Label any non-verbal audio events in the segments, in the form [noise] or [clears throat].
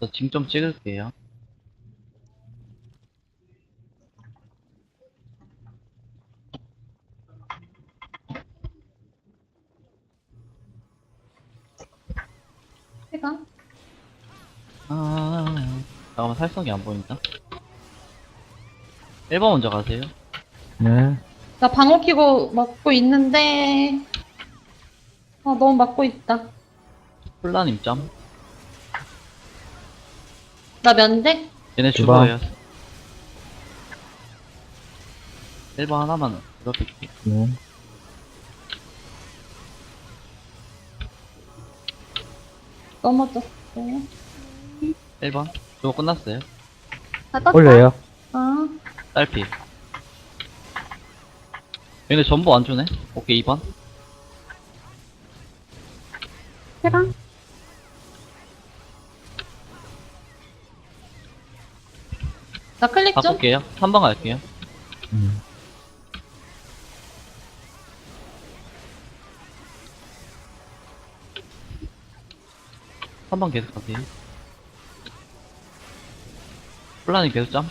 저징좀 찍을게요. 아, 잠깐만, 살성이 안 보인다. 1번 먼저 가세요. 네. 나 방어 키고 막고 있는데. 아, 너무 막고 있다. 콜라님 점. 나 면제? 얘네 두 번. 죽어요. 1번 하나만 들어볼게. 네. 넘어졌어요. 1번. 저거 끝났어요. 다 떴다. 올려요. 아, 딸피. 얘네 전부 안 주네? 오케이, 2번. 해가. 나 클릭 좀. 바꿀게요. 3번 갈게요. 음. 한 번 계속 가세요. 콜라님 계속 점.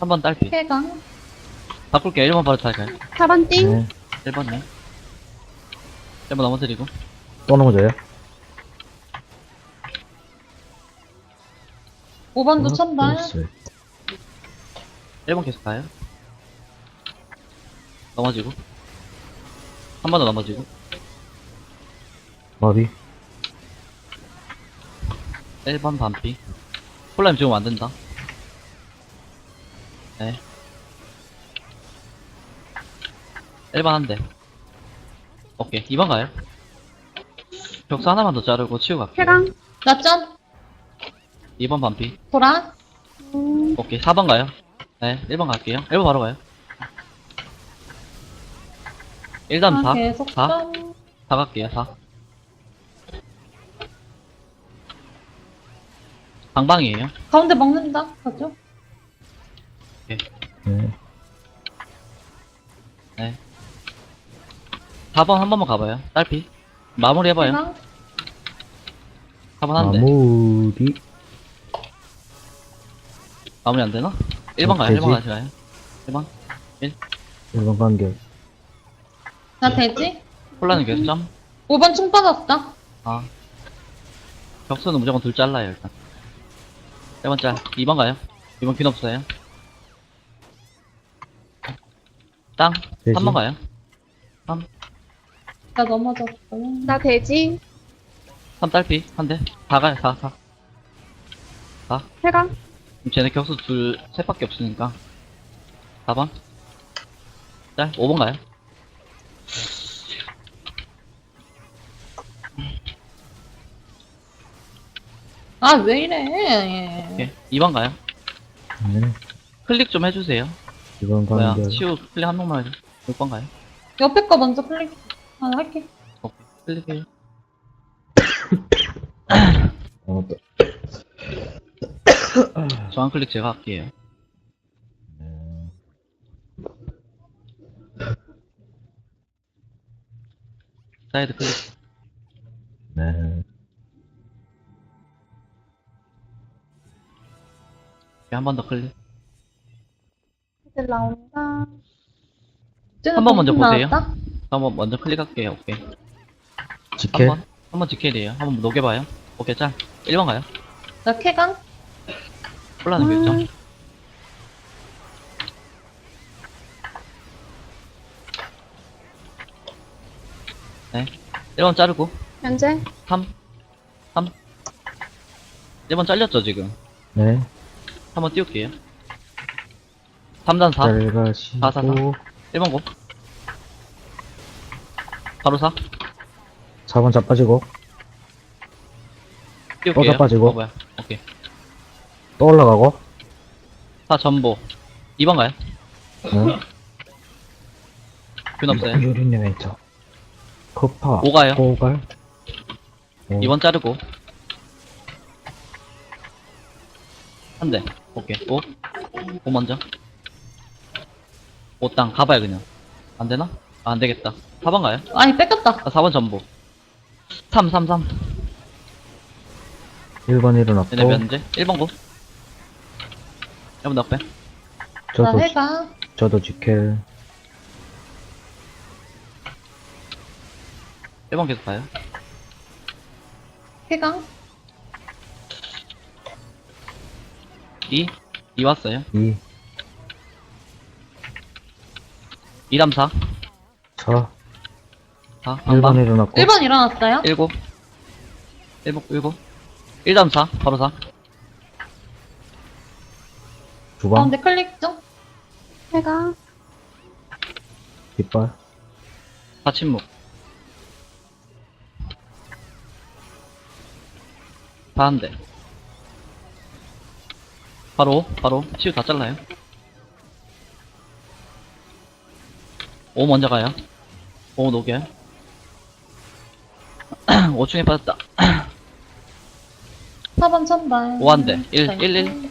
3번 딸피. 해가. 바꿀게요. 1번 바로 탈까요? 4번 띵. 네. 1번요. 1번 넘어뜨리고. 또 넘어져요. 5번도 천발. 됐어요. 1번 계속 가요. 넘어지고. 한 번 더 넘어지고. 마비. 1번 반피. 콜라님 지금 안 된다. 네. 1번 한 대. 오케이. 2번 가요. 벽수 하나만 더 자르고 치우 갈게요. 해강. 나 점. 2번 반피. 보라. 오케이. 4번 가요. 네. 1번 갈게요. 1번 바로 가요. 1단 아, 4. 계속 4. 점. 4 갈게요. 4. 방방이에요. 가운데 먹는다. 가죠. 네. 4번 한 번만 가봐요. 딸피. 마무리 해봐요. 해강. 4번 한 대. 마무리. 마무리 안 되나? 1번 가요. 되지. 1번 가시 가요. 1번. 1번 간격. 나 되지? 콜라는 계속 점. 5번 충 빠졌다. 아. 격수는 무조건 둘 잘라요, 일단. 1번 짤. 2번 가요. 2번 균 없어요. 땅. 되지. 3번 가요. 나 넘어졌어요. 나 돼지 3 딸피. 한 대. 4 가요, 4, 4. 해강 쟤네 격수 둘, 셋 밖에 없으니까. 4번. 짤. 5번 가요. 아, 왜 이래. 오케이. 2번 가요. 네. 클릭 좀 해주세요. 2번 뭐야. 간격. 치우 클릭 한 번만 해줘. 6번 가요. 옆에 거 먼저 클릭. 아, 할게. 오케이. 클릭해요. 어, 또. 저 한 클릭 제가 할게요. 네. 사이드 클릭. 네. 한 번 더 클릭. 애들 나온다 쟤는 한번 먼저 보세요. 나왔다? 한번 먼저 클릭할게요. 오케이. 직해. 한 번. 한번 지켜야 돼요. 한번 녹여봐요. 오케이, 짤. 1번 가요. 나 쾌강? 콜라는 몇 점? 네. 1번 자르고. 현재 3. 3. 1번 잘렸죠, 지금? 네. 한번 띄울게요. 3단 4. 잘 가시고. 사, 사, 사. 1번 고. 바로 4. 4번 자빠지고. 띄울게요. 빠지고. 어, 뭐야. 오케이. 또 올라가고. 4 전보. 2번 가요. 네. 균 없어요. 유리님 왼쪽. 커파. 오 가요. 고갈. 오. 2번 자르고. 한 대. 오케이. 5. 5 먼저. 5땅. 가봐요, 그냥. 안 되나? 아, 안 되겠다. 4번 가요. 아니, 뺏겼다. 아, 4번 전보. 3, 3, 3. 1번 일어났고, 얘네 면제 1번 고 1번 넉배 나 저도, 해가. 저도 지켈. 1번 계속 가요. 해가. 2 2 왔어요? 2, 2 3 4 4, 4 1번 방방 일어났고, 1번 일어났어요? 1 9 1 9 1 9 1 3 4 바로 4 두 번, 가운데 클릭 좀. 해가. 깃발, 4 침묵 4 한대 바로 바로 치유 다 잘라요 5 먼저 가요 5 녹여요 [clears throat] 5중에 빠졌다 [clears throat] 4번 천발. 오한 대. 일, 네. 일, 일.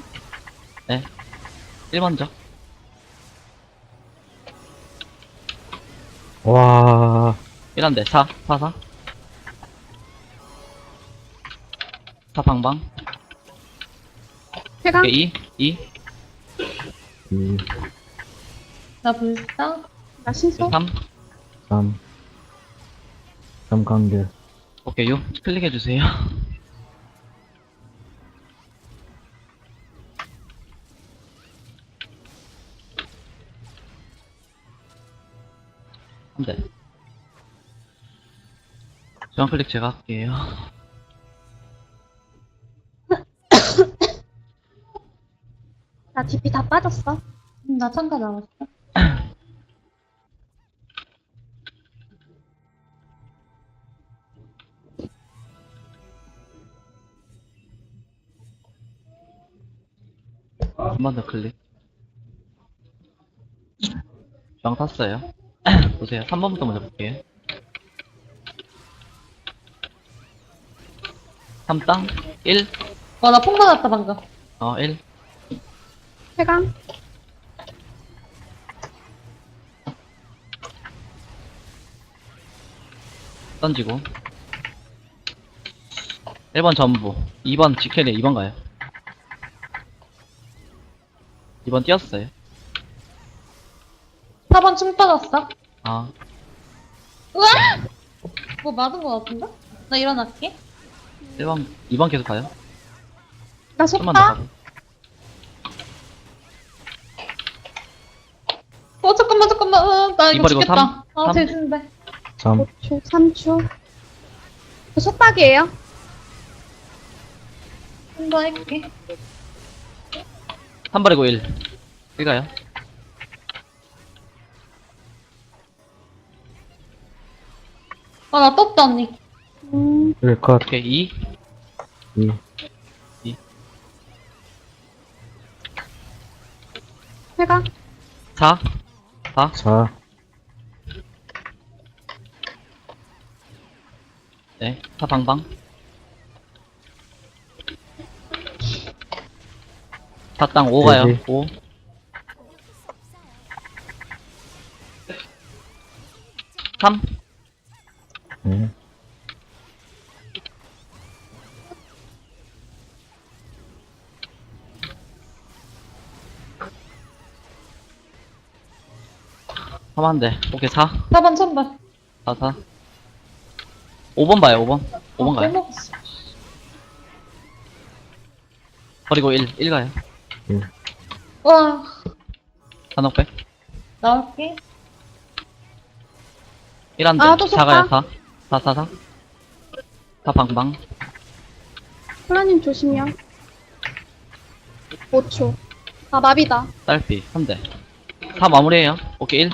1 먼저 와, 1 한대 4 4 4 4 방방. 해가. 오케이 2 2 2, 나 불사. 나 신속. 3 3, 3 간길. 오케이 6 클릭해주세요 [laughs] 중앙 클릭 제가 할게요. [coughs] 나 DP 다 빠졌어. 음, 나 참가 나왔어. [coughs] 한 번 더 클릭. 중앙 탔어요. [coughs] 보세요. 3번부터 먼저 볼게요 3땅 1 와, 나 폭 맞았다, 방금. 어, 1. 해가. 던지고 1번 전부 2번 지켈에 2번 가요 2번 뛰었어요 4번 춤 빠졌어. 아 우와! 뭐 맞은 거 같은데? 나 일어날게. 1번 2번 계속 가요 나 좀만 더 속다. 가고 어, 잠깐만, 잠깐만. 어, 나 이거 이번 이거 죽겠다. 삼? 아, 삼? 돼지인데. 3, 5초, 3초. 저 속박이에요. 한 번 할게. 3버리고 1 1 가요 아, 나 떴다, 언니. 음, 1 컷, 오케이 2 2, 해가. 4 4 4, 네, 4 방방. 4땅 5 가요. 돼지. 5 3 네 ,3 한대 오케이 4 4번 천발. 4 4 5번 봐요 5번. 5번 가요. 빼먹었어. 버리고 1 1 가요. 와, 한옥백. 나올게. 1 한대 아, 또 4 가요 속다. 4 4 4 4 4 방방 콜라님 조심요. 5초. 아, 마비다. 딸피 3대. 4 마무리해요. 오케이 1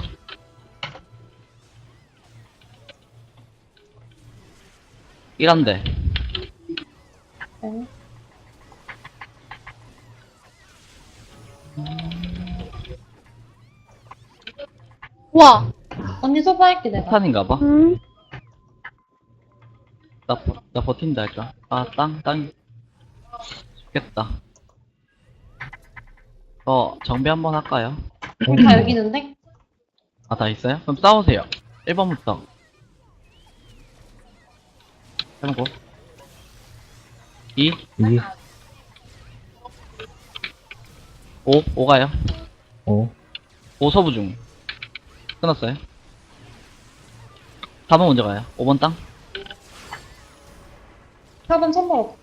1 한대 네. 와. 언니 소파할게, 내가. 폭탄인가봐 음, 나, 버- 나 버틴다 할까 아 땅 땅 죽겠다 어 정비 한번 할까요? 다 여기 있는데? 아 다 있어요? 그럼 싸우세요 1번부터 해보고 2, 2, 5, 5 가요. 5, 5 서부 중. 끊었어요. 4번 먼저 가요. 5번 땅. 4번 선발 없어.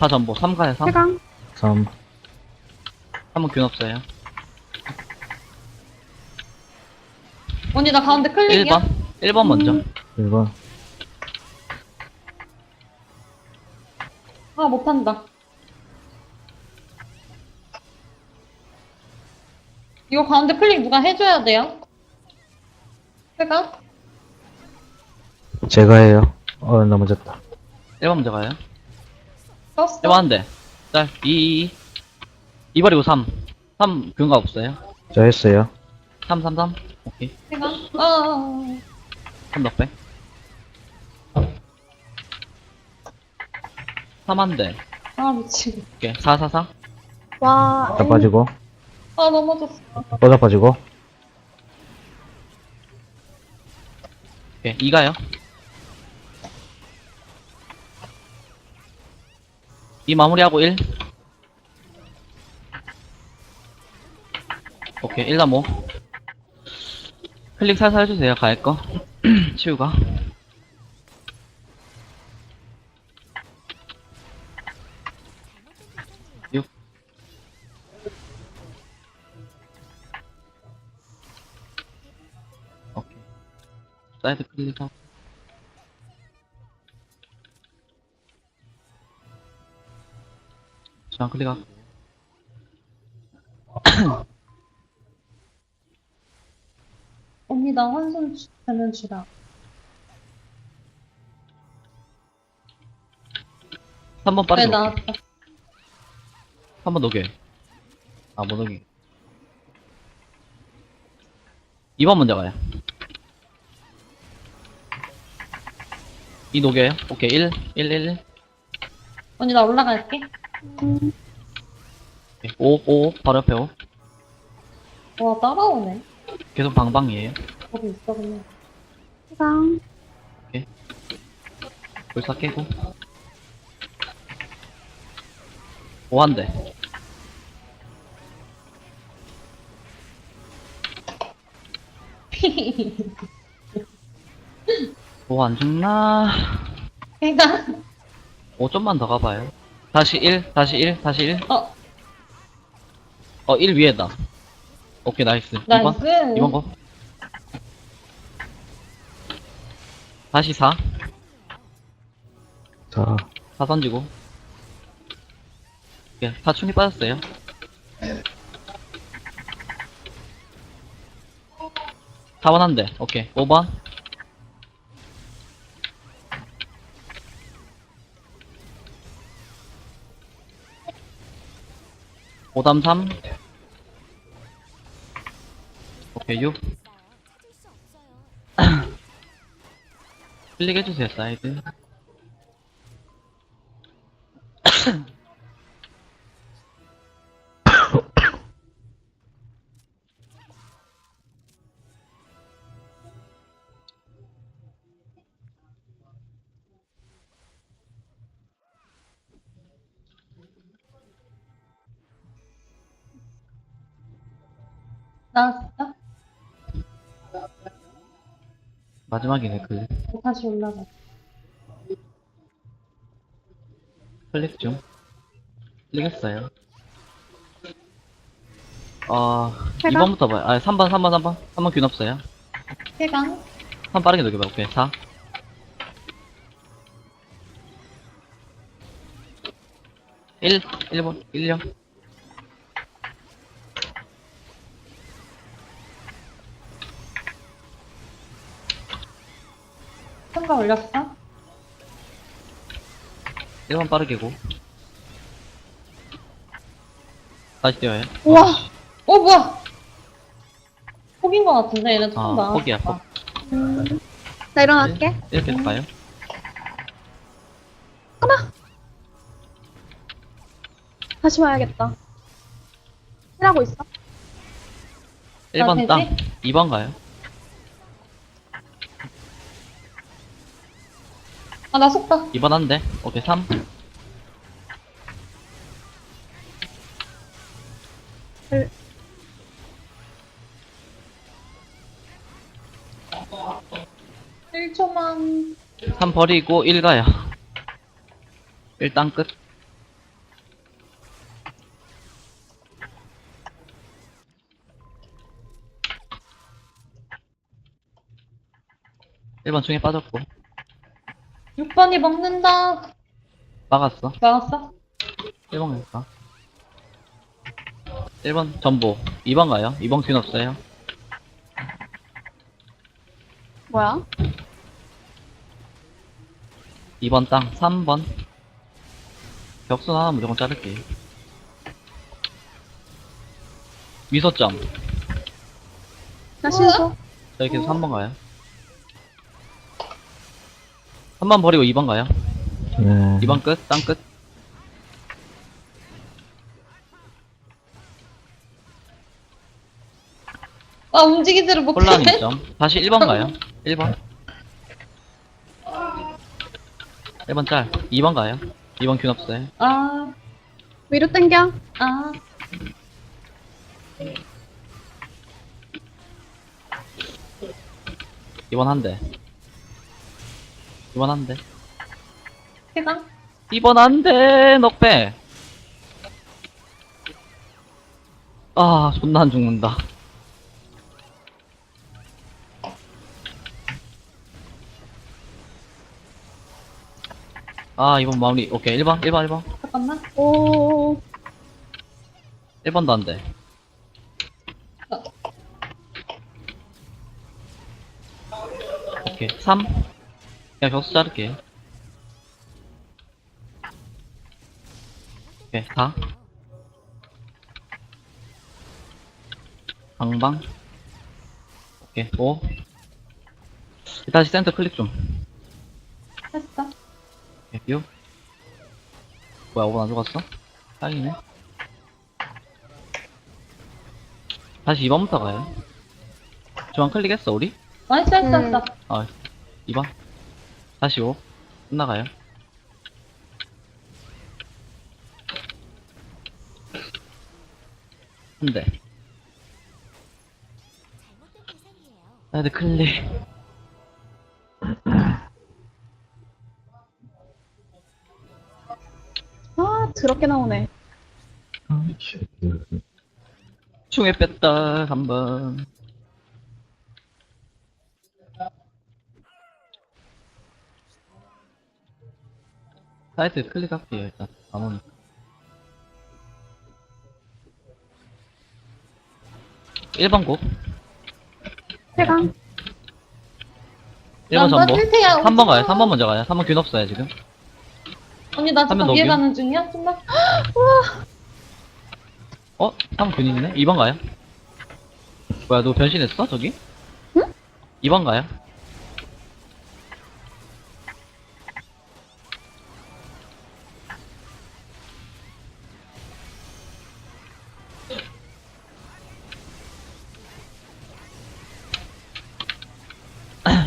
4 전보. 3 가요, 3. 해강. 3, 3번 균 없어요. 언니 나 가운데 클릭이야? 1번. 1번 먼저. 1번, 아 못한다. 이거 가운데 클릭 누가 해줘야 돼요? 제가? 제가 해요. 어, 넘어졌다. 1번 먼저 가요. 떴어? 1번 한 대. 짤. 2, 2, 2. 2 버리고 3. 3 균가 없어요. 저 했어요. 3, 3, 3. 오케이. 제가? 아, 3 넉배. 3한 대. 아 미치겠. 오케이. 4, 4, 4. 와. 다 빠지고, 아 넘어졌어. 뻗어 빠지고, 오케이. 2 가요. 2 마무리하고 1. 오케이. 1 나모. 클릭 살살 해주세요. 가할 거. [clears throat] 치우가. 육. 오케이. 사이드 클릭하고. 자, 클릭하고. 나 한손 되면 주라. 3번 네 빠르게. 녹여. 나왔다. 3번 녹여. 아, 못 녹여. 2번 먼저 가요. 2 녹여요? 오케이, 1, 1, 1, 1. 언니 나 올라갈게. 음, 5, 5, 바로 옆에 5. 와 따라오네. 계속 방방이에요. 거기 있어 그냥. 해강. 불사 깨고. 5한 대. 뭐안 죽나? 제가? 5 좀만 더 가봐요. 다시 1, 다시 1, 다시 1. 어 어, 1 위에다. 오케이, 나이스. 2번. 나이스. 2번 거. 다시 4. 4, 4 던지고. 예, 사춘이 빠졌어요. 사번한 대. 오케이. 5번. 오담 3. 오케이, 6. 클릭해주세요, 사이드. 마지막이네, 클릭. 다시 올라가. 클릭 중. 클릭했어요. 어, 해가? 2번부터 봐요. 아, 3번, 3번, 3번. 3번 균 없어요. 해강? 3 빠르게 녹여봐. 오케이, 4. 일 1번, 1령. 올렸어? 1번 빠르게고. 다시 뛰어요. 우와. 어 뭐야? 폭인 것 같은데 얘네 처음 아, 나. 폭이야, 폭. 음, 나 일어날게. 이렇게 가요. 다시 와야겠다. 일하고 있어. 1번 되지? 땅. 2번 가요. 아, 나 속다. 2번 한 대. 오케이, 3. 을. 일초만 3 버리고 1 가요. 일단 끝. 일번 중에 빠졌고 6번이 먹는다. 막았어. 나왔어? 1번 갈까? 1번 전보. 2번 가요? 2번 균 없어요? 뭐야? 2번 땅 3번. 격순 하나 무조건 자를게 미소점. 나 신속. 저희 계속 3번 가요 3번 버리고 2번 가요 네. 2번 끝, 땅 끝. 아, 움직이지를 못해. 혼란 2점. 다시 1번 가요. [laughs] 1번. 1번 짤. 2번 가요. 2번 균 없어요. 아, 위로 당겨. 아. 2번 한 대. 2번 한 대. 해강? 2번 한 대. 넉배. 아, 존나 안 죽는다. 아, 이번 마무리. 오케이, 1번, 1번, 1번. 잠깐만. 오. 1번도 안 돼. 오케이, 3. 그냥 격수 자를게. 오케이, 4. 방방. 오케이, 5. 다시 센터 클릭 좀. 했어. 오케이, 6. 뭐야, 5번 안 죽었어? 딱이네. 다시 2번부터 가요. 중앙 클릭했어, 우리? 나이스, 했어, 음. 했어. 아, 2번. 다시 5. 끝나가요. 한 대. 아, 네, 클릭. 아, 더럽게 나오네. 충에 뺐다, 한 번. 사이트 클릭할게요, 일단. 안 오니까. 일번 곡. 해강. 1번 전보. 탈퇴야. 3번 가요. 3번 먼저 가요. 3번 균 없어요, 지금. 언니, 나 하면 지금 넘겨? 가는 중이야? 좀만. 어? 3번 균 있네? 2번 가요. 뭐야, 너 변신했어, 저기? 응? 2번 가요.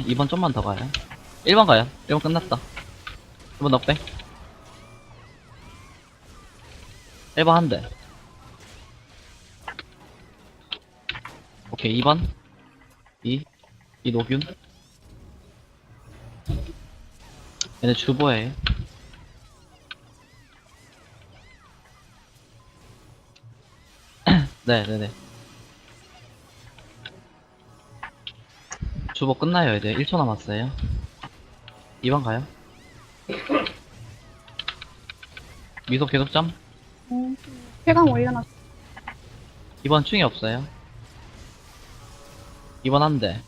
이번 좀만 더 가요. 1번 가요. 1번 끝났다. 1번 넉백. 1번 한 대. 오케이, 2번. 2. 이 노균. 얘네 주보에. 네네네. [clears throat] 주보 끝나요, 이제. 1초 남았어요. 2번 가요. 미소 계속 점. 음. 해강 올려놨어. 2번 충이 없어요. 2번 한 대.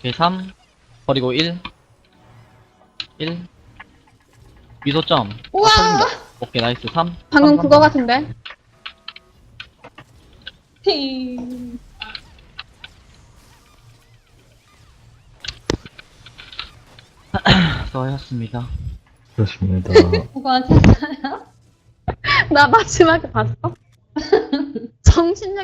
오케이, 3. 버리고 1. 1. 미소점. 우와! 아, 터진다. 오케이, 나이스. 3. 방금 그거 같은데? 히. 하셨습니다. 그렇습니다. 그거 하셨어요? 나 마지막에 봤어? [laughs] 정신력